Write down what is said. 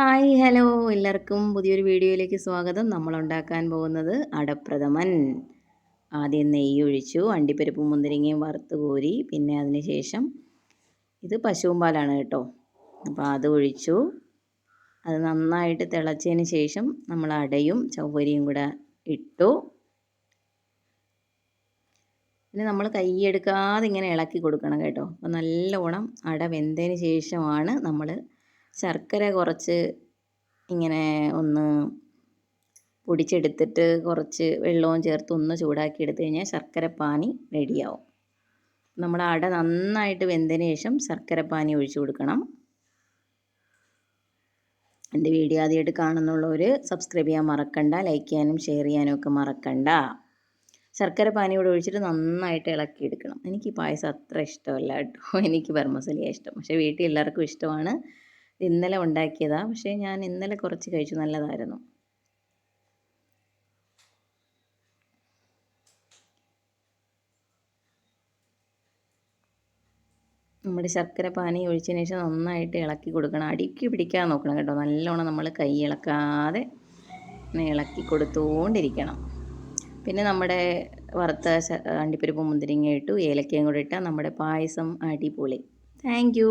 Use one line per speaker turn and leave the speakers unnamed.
Hi hello. എല്ലാവർക്കും പുതിയൊരു വീഡിയോയിലേക്ക് സ്വാഗതം. നമ്മൾ ഉണ്ടാക്കാൻ പോകുന്നത് അടപ്രഥമൻ. ആദ്യം നെയ്യ് ഒഴിച്ചു അണ്ടിപ്പരിപ്പും മുന്തിരിങ്ങയും വറുത്ത് കോരി പിന്നെ അതിന് ശേഷം ഇത് പശുവും പാലാണ് കേട്ടോ. അപ്പോൾ അത് ഒഴിച്ചു. അത് നന്നായിട്ട് തിളച്ചതിന് ശേഷം നമ്മൾ അടയും ചവ്വരിയും കൂടെ ഇട്ടു. പിന്നെ നമ്മൾ കൈയെടുക്കാതെ ഇങ്ങനെ ഇളക്കി കൊടുക്കണം കേട്ടോ. അപ്പോൾ നല്ലോണം അട വെന്തതിന് ശേഷമാണ് നമ്മൾ ശർക്കര കുറച്ച് ഇങ്ങനെ ഒന്ന് പൊടിച്ചെടുത്തിട്ട് കുറച്ച് വെള്ളവും ചേർത്ത് ഒന്ന് ചൂടാക്കി എടുത്തു കഴിഞ്ഞാൽ ശർക്കര പാനി റെഡിയാവും. നമ്മുടെ അട നന്നായിട്ട് വെന്തതിന് ശേഷം ശർക്കര പാനി ഒഴിച്ചു കൊടുക്കണം. എന്റെ വീഡിയോ ആദ്യമായിട്ട് കാണുന്നുള്ളവർ സബ്സ്ക്രൈബ് ചെയ്യാൻ മറക്കണ്ട ലൈക്ക് ചെയ്യാനും ഷെയർ ചെയ്യാനും ഒക്കെ മറക്കണ്ട. ശർക്കര പാനി കൂടെ ഒഴിച്ചിട്ട് നന്നായിട്ട് ഇളക്കി എടുക്കണം. എനിക്ക് പായസം അത്ര ഇഷ്ടമല്ല കേട്ടോ. എനിക്ക് ബർമസലിയ ഇഷ്ടം. പക്ഷേ വീട്ടിൽ എല്ലാവർക്കും ഇഷ്ടമാണ്. ഇന്നലെ ഉണ്ടാക്കിയതാണ് പക്ഷേ ഞാൻ ഇന്നലെ കുറച്ച് കഴിച്ചു. നല്ലതായിരുന്നു. നമ്മുടെ ശർക്കര പാനി ഒഴിച്ചതിന് ശേഷം നന്നായിട്ട് ഇളക്കി കൊടുക്കണം. അടിക്ക് പിടിക്കാൻ നോക്കണം കേട്ടോ. നല്ലോണം നമ്മൾ കൈ ഇളക്കാതെ ഇളക്കി കൊടുത്തുകൊണ്ടിരിക്കണം പിന്നെ നമ്മുടെ വറുത്ത അണ്ടിപ്പരിപ്പ് മുന്തിരിങ്ങ ഇട്ടു. ഏലക്കയും കൂടി ഇട്ടാൽ നമ്മുടെ പായസം അടിപൊളി. താങ്ക്